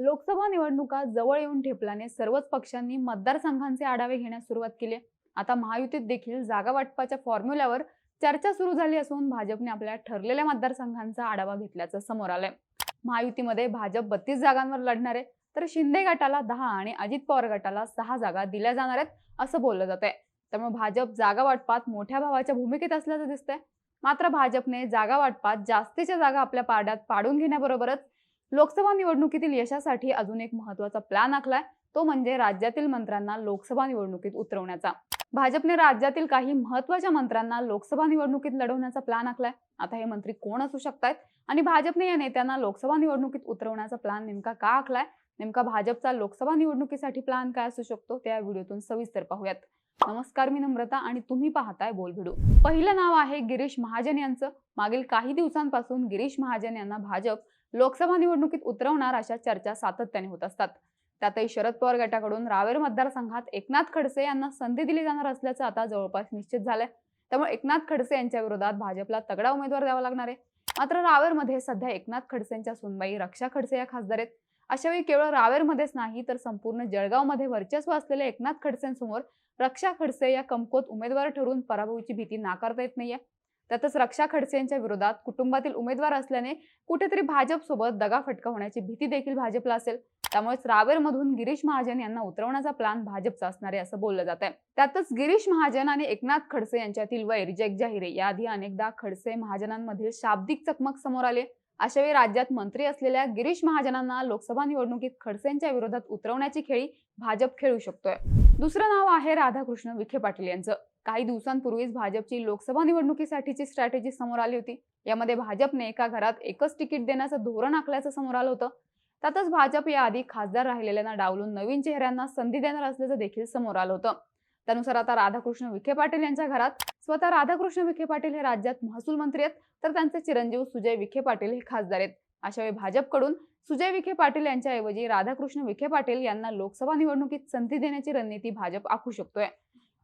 लोकसभा निवडणुका जवळ येऊन ठेपल्याने सर्वच पक्षांनी मतदारसंघांचे आढावे घेण्यास सुरुवात केली. आता महायुतीत देखील जागा वाटपाच्या फॉर्म्युल्यावर चर्चा सुरू झाली असून भाजपने आपल्या ठरलेल्या मतदारसंघांचा आढावा घेतल्याचं समोर आलंय. महायुतीमध्ये भाजप बत्तीस जागांवर लढणार आहे तर शिंदे गटाला दहा आणि अजित पवार गटाला सहा जागा दिल्या जाणार आहेत असं बोललं जात आहे त्यामुळे भाजप जागा वाटपात मोठ्या भावाच्या भूमिकेत असल्याचं दिसतंय. मात्र भाजपने जागा वाटपात जास्तीच्या जागा आपल्या पाड्यात पाडून घेण्याबरोबरच लोकसभा निवडणुकीतील यशासाठी अजून एक महत्त्वाचा प्लॅन आखलाय तो म्हणजे राज्यातील मंत्र्यांना लोकसभा निवडणुकीत उतरवण्याचा. भाजपने राज्यातील काही महत्त्वाच्या मंत्र्यांना लोकसभा निवडणुकीत लढवण्याचा प्लॅन आखलाय. आता हे मंत्री कोण असू शकतात आणि भाजपने या नेत्यांना लोकसभा निवडणुकीत उतरवण्याचा प्लॅन नेमका का आखलाय? नेमका भाजपचा लोकसभा निवडणुकीसाठी प्लॅन काय असू शकतो? त्या व्हिडिओतून सविस्तर पाहूयात. नमस्कार मी नम्रता आणि तुम्ही पाहताय बोल व्हिडिओ. पहिलं नाव आहे गिरीश महाजन यांचं. मागील काही दिवसांपासून गिरीश महाजन यांना भाजप लोकसभा निवडणुकीत उतरवणार अशा चर्चा सातत्याने होत असतात. त्यातही शरद पवार गटाकडून रावेर मतदारसंघात एकनाथ खडसे यांना संधी दिली जाणार असल्याचं आता जवळपास निश्चित झालंय. त्यामुळे एकनाथ खडसे यांच्या विरोधात भाजपला तगडा उमेदवार द्यावा लागणार आहे. मात्र रावेरमध्ये सध्या एकनाथ खडसेंच्या सुनबाई रक्षा खडसे या खासदार आहेत. अशावेळी केवळ रावेरमध्येच नाही तर संपूर्ण जळगावमध्ये वर्चस्व असलेल्या एकनाथ खडसेंसमोर रक्षा खडसे या कमकोत उमेदवार ठरून पराभवाची भीती नाकारता येत नाहीये. त्यातच रक्षा खडसे यांच्या विरोधात कुटुंबातील उमेदवार असल्याने कुठेतरी भाजपसोबत दगाफटका होण्याची भीती देखील भाजपला असेल. त्यामुळेच रावेरमधून गिरीश महाजन यांना उतरवण्याचा प्लॅन भाजपचा असणार आहे असं बोललं जात आहे त्यातच गिरीश महाजन आणि एकनाथ खडसे यांच्यातील वैर जगजाहिरे याआधी अनेकदा खडसे महाजनांमधील शाब्दिक चकमक समोर आले अशावेळी राज्यात मंत्री असलेल्या गिरीश महाजनांना लोकसभा निवडणुकीत खडसेंच्या विरोधात उतरवण्याची खेळी भाजप खेळू शकतोय. दुसरं नाव आहे राधाकृष्ण विखे पाटील यांचं. काही दिवसांपूर्वीच भाजपची लोकसभा निवडणुकीसाठीची स्ट्रॅटेजी समोर आली होती. यामध्ये भाजपने एका घरात एकच तिकीट देण्याचं धोरण आखल्याचं समोर आलं होतं. त्यातच भाजप याआधी खासदार राहिलेल्यांना डावलून नवीन चेहऱ्यांना संधी देणार असल्याचं देखील समोर आलं होतं. त्यानुसार आता राधाकृष्ण विखे पाटील यांच्या घरात. स्वतः राधाकृष्ण विखे पाटील हे राज्यात महसूल मंत्री आहेत. तर त्यांचे चिरंजीव सुजय विखे पाटील हे खासदार आहेत. अशावेळी भाजपकडून सुजय विखे पाटील यांच्याऐवजी राधाकृष्ण विखे पाटील यांना लोकसभा निवडणुकीत संधी देण्याची रणनीती भाजप आखू शकतोय.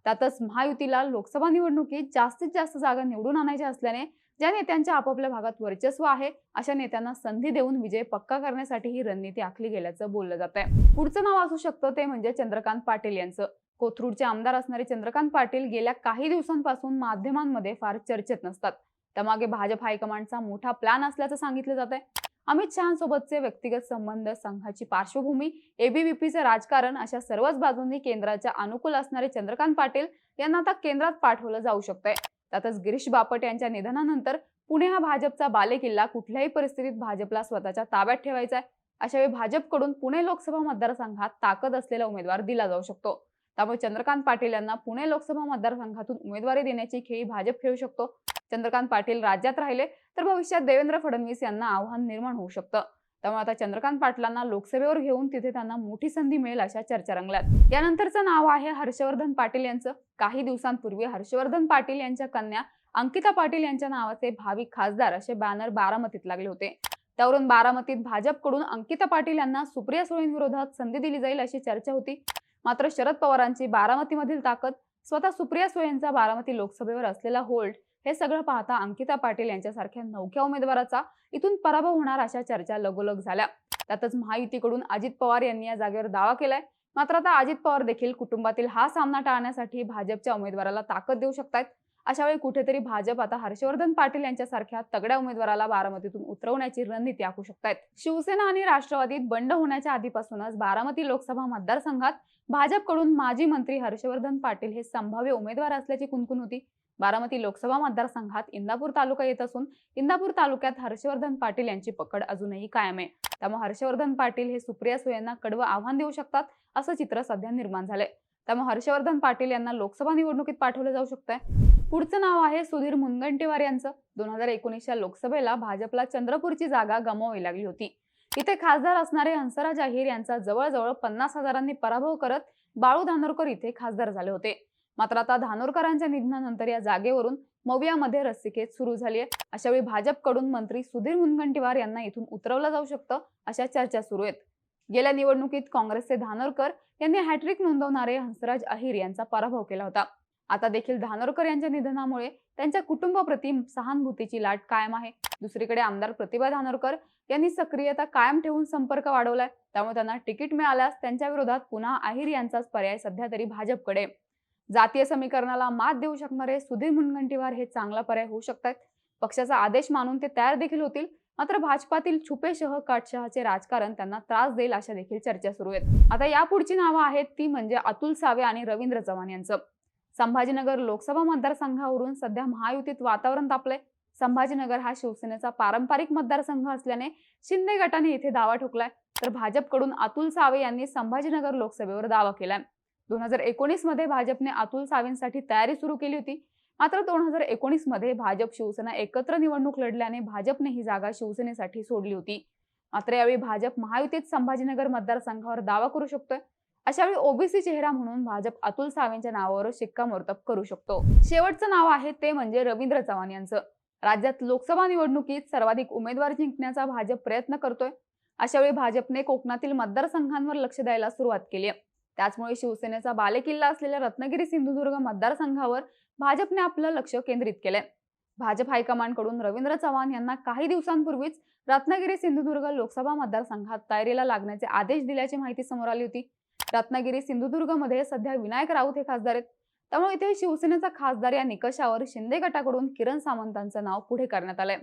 त्यातच महायुतीला लोकसभा निवडणुकीत जास्तीत जास्त जागा निवडून आणायच्या असल्याने ज्या नेत्यांच्या आपापल्या भागात वर्चस्व आहे अशा नेत्यांना संधी देऊन विजय पक्का करण्यासाठी ही रणनीती आखली गेल्याचं बोललं जात आहे पुढचं नाव असू शकतं ते म्हणजे चंद्रकांत पाटील यांचं. कोथरूडचे आमदार असणारे चंद्रकांत पाटील गेल्या काही दिवसांपासून माध्यमांमध्ये फार चर्चेत नसतात. त्यामागे भाजप हायकमांडचा मोठा प्लॅन असल्याचं सांगितलं जात आहे अमित शहासोबतचे व्यक्तिगत संबंध संघाची पार्श्वभूमी एबीव्हीपीचं राजकारण अशा सर्वच बाजूंनी केंद्राच्या अनुकूल असणारे चंद्रकांत पाटील यांना आता केंद्रात पाठवलं जाऊ शकतंय. त्यातच गिरीश बापट यांच्या निधनानंतर पुणे हा भाजपचा बालेकिल्ला कुठल्याही परिस्थितीत भाजपला स्वतःच्या ताब्यात ठेवायचा आहे अशावेळी भाजपकडून पुणे लोकसभा मतदारसंघात ताकद असलेला उमेदवार दिला जाऊ शकतो. त्यामुळे चंद्रकांत पाटील यांना पुणे लोकसभा मतदारसंघातून उमेदवारी देण्याची खेळी भाजप खेळू शकतो. चंद्रकांत पाटील राज्यात राहिले तर भविष्यात देवेंद्र फडणवीस यांना आव्हान निर्माण होऊ शकतं. त्यामुळे आता चंद्रकांत पाटलांना लोकसभेवर घेऊन तिथे त्यांना मोठी संधी मिळेल अशा चर्चा रंगल्यात. यानंतरचं नाव आहे हर्षवर्धन पाटील यांचं. काही दिवसांपूर्वी हर्षवर्धन पाटील यांच्या कन्या अंकिता पाटील यांच्या नावाचे भावी खासदार असे बॅनर बारामतीत लागले होते. त्यावरून बारामतीत भाजपकडून अंकिता पाटील यांना सुप्रिया सुळेंविरोधात संधी दिली जाईल अशी चर्चा होती. मात्र शरद पवारांची बारामतीमधील ताकद स्वतः सुप्रिया सुळेंचा बारामती लोकसभेवर असलेला होल्ड हे सगळं पाहता अंकिता पाटील यांच्यासारख्या नवख्या उमेदवाराचा इथून पराभव होणार अशा चर्चा लगोलग झाल्या. त्यातच महायुतीकडून अजित पवार यांनी या जागेवर दावा केलाय. मात्र आता अजित पवार देखील कुटुंबातील हा सामना टाळण्यासाठी भाजपच्या उमेदवाराला ताकद देऊ शकतात अशा वेळी कुठेतरी भाजप आता हर्षवर्धन पाटील यांच्यासारख्या तगड्या उमेदवाराला बारामतीतून उतरवण्याची रणनीती आखू शकतात शिवसेना आणि राष्ट्रवादीत बंड होण्याच्या आधीपासूनच बारामती लोकसभा मतदारसंघात भाजपकडून माजी मंत्री हर्षवर्धन पाटील हे संभाव्य उमेदवार असल्याची कुणकुण होती? बारामती लोकसभा मतदारसंघात इंदापूर तालुका येत असून इंदापूर तालुक्यात हर्षवर्धन पाटील यांची पकड अजूनही कायम आहे. त्यामुळे हर्षवर्धन पाटील हे सुप्रिया सुयांना कडवं आव्हान देऊ शकतात असं चित्र सध्या निर्माण झालंय. त्यामुळे हर्षवर्धन पाटील यांना लोकसभा निवडणुकीत पाठवलं जाऊ शकतंय. पुढचं नाव आहे सुधीर मुनगंटीवार यांचं. दोन हजार एकोणीसच्या लोकसभेला भाजपला चंद्रपूरची जागा गमावी लागली होती. इथे खासदार असणारे हंसराज अहिर यांचा जवळजवळ पन्नास हजारांनी पराभव करत बाळू धानोरकर इथे खासदार झाले होते. मात्र आता धानोरकरांच्या निधनानंतर या जागेवरून मवियामध्ये रस्सिकेत सुरू झाली आहे अशावेळी भाजपकडून मंत्री सुधीर मुनगंटीवार यांना इथून उतरवलं जाऊ शकतं अशा चर्चा सुरू आहेत. गेल्या निवडणुकीत काँग्रेसचे धानोरकर यांनी हॅट्रिक नोंदवणारे हंसराज अहिर यांचा पराभव केला होता. आता देखील धानोरकर यांच्या निधनामुळे त्यांच्या कुटुंबाप्रती सहानुभूतीची लाट कायम आहे. दुसरीकडे आमदार प्रतिभा धानोरकर यांनी सक्रियता कायम ठेवून संपर्क वाढवलाय. त्यामुळे त्यांना तिकीट मिळाल्यास त्यांच्या विरोधात पुन्हा अहिर यांचाच पर्याय सध्या तरी भाजपकडे. जातीय समीकरणाला मात देऊ शकणारे सुधीर मुनगंटीवार हे चांगला पर्याय होऊ शकतात पक्षाचा आदेश मानून ते तयार देखील होतील. मात्र भाजपातील छुपे शह काटशहाचे राजकारण त्यांना त्रास देईल अशा देखील चर्चा सुरू आहेत. आता यापुढची नावं आहेत ती म्हणजे अतुल सावे आणि रवींद्र चव्हाण यांचं. संभाजीनगर लोकसभा मतदारसंघावरून सध्या महायुतीत वातावरण तापलंय. संभाजीनगर हा शिवसेनेचा पारंपरिक मतदारसंघ असल्याने शिंदे गटाने इथे दावा ठोकलाय. तर भाजपकडून अतुल सावे यांनी संभाजीनगर लोकसभेवर दावा केलाय. दोन हजार एकोणीसमध्ये भाजपने अतुल सावेंसाठी तयारी सुरू केली होती. मात्र दोन हजार एकोणीसमध्ये भाजप शिवसेना एकत्र निवडणूक लढल्याने भाजपने ही जागा शिवसेनेसाठी सोडली होती. मात्र यावेळी भाजप महायुतीत संभाजीनगर मतदारसंघावर दावा करू शकतोय. अशा वेळी ओबीसी चेहरा म्हणून भाजप अतुल सावेंच्या नावावर शिक्कामोर्तब करू शकतो. शेवटचं नाव आहे ते म्हणजे रवींद्र चव्हाण यांचं. राज्यात लोकसभा निवडणुकीत सर्वाधिक उमेदवार जिंकण्याचा भाजप प्रयत्न करतोय. अशावेळी भाजपने कोकणातील मतदारसंघांवर लक्ष द्यायला सुरुवात केली त्याचमुळे शिवसेनेचा बालेकिल्ला असलेल्या रत्नागिरी सिंधुदुर्ग मतदारसंघावर भाजपने आपलं लक्ष केंद्रित केलंय. भाजप हायकमांडकडून रवींद्र चव्हाण यांना काही दिवसांपूर्वीच रत्नागिरी सिंधुदुर्ग लोकसभा मतदारसंघात तयारीला लागण्याचे आदेश दिल्याची माहिती समोर आली होती. रत्नागिरी सिंधुदुर्गमध्ये सध्या विनायक राऊत हे खासदार आहेत. त्यामुळे इथे शिवसेनेचा खासदार या निकषावर शिंदे गटाकडून किरण सामंतांचं नाव पुढे करण्यात आलंय.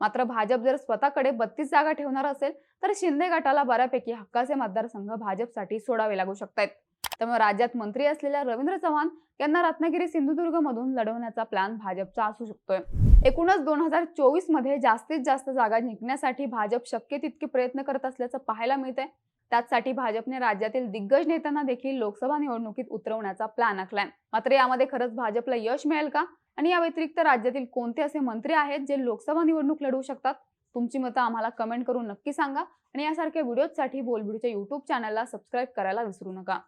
मात्र भाजप जर स्वतःकडे बत्तीस जागा ठेवणार असेल तर शिंदे गटाला बऱ्यापैकी हक्काचे मतदारसंघ भाजपसाठी सोडावे लागू शकतात त्यामुळे राज्यात मंत्री असलेल्या रवींद्र चव्हाण यांना रत्नागिरी सिंधुदुर्ग मधून लढवण्याचा प्लॅन भाजपचा असू शकतोय. एकूणच दोन हजार चोवीसमध्ये जास्तीत जास्त जागा जिंकण्यासाठी भाजप शक्य तितके प्रयत्न करत असल्याचं पाहायला मिळतंय. त्याचसाठी भाजपने राज्यातील दिग्गज नेत्यांना देखील लोकसभा निवडणुकीत उतरवण्याचा प्लॅन आखलाय. मात्र यामध्ये खरंच भाजपला यश मिळेल का? आणि या व्यतिरिक्त राज्यातील कोणते असे मंत्री आहेत जे लोकसभा निवडणूक लढवू शकतात? तुमची मतं आम्हाला कमेंट करून नक्की सांगा. आणि यासारख्या व्हिडिओसाठी बोलबिडूच्या युट्यूब चॅनलला सबस्क्राईब करायला विसरू नका.